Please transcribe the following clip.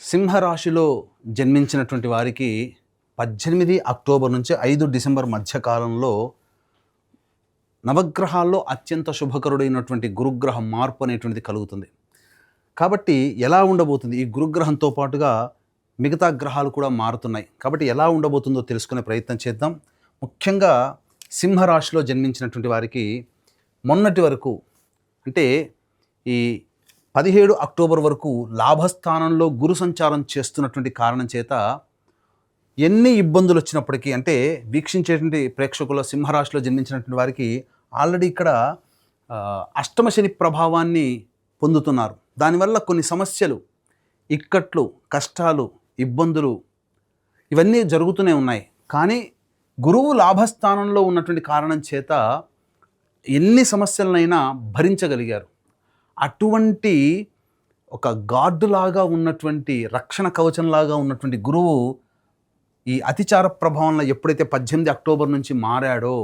సింహరాశిలో జన్మించినటువంటి వారికి పద్దెనిమిది అక్టోబర్ నుంచి ఐదు డిసెంబర్ మధ్యకాలంలో నవగ్రహాల్లో అత్యంత శుభకరుడైనటువంటి గురుగ్రహ మార్పు అనేటువంటిది కలుగుతుంది. కాబట్టి ఎలా ఉండబోతుంది? ఈ గురుగ్రహంతో పాటుగా మిగతా గ్రహాలు కూడా మారుతున్నాయి. కాబట్టి ఎలా ఉండబోతుందో తెలుసుకునే ప్రయత్నం చేద్దాం. ముఖ్యంగా సింహరాశిలో జన్మించినటువంటి వారికి మొన్నటి వరకు అంటే ఈ పదిహేడు అక్టోబర్ వరకు లాభస్థానంలో గురు సంచారం చేస్తున్నటువంటి కారణం చేత ఎన్ని ఇబ్బందులు వచ్చినప్పటికీ అంటే వీక్షించేటువంటి ప్రేక్షకుల సింహరాశిలో జన్మించినటువంటి వారికి ఆల్రెడీ ఇక్కడ అష్టమశని అష్టమ శని ప్రభావాన్ని పొందుతున్నారు. దానివల్ల కొన్ని సమస్యలు ఇక్కట్లు కష్టాలు ఇబ్బందులు ఇవన్నీ జరుగుతూనే ఉన్నాయి. కానీ గురువు లాభస్థానంలో ఉన్నటువంటి కారణం చేత ఎన్ని సమస్యలనైనా భరించగలిగారు. అటువంటి ఒక గాడ్లాగా ఉన్నటువంటి రక్షణ కవచంలాగా ఉన్నటువంటి గురువు ఈ అతిచార ప్రభావంలో ఎప్పుడైతే పద్దెనిమిది అక్టోబర్ నుంచి మారాడో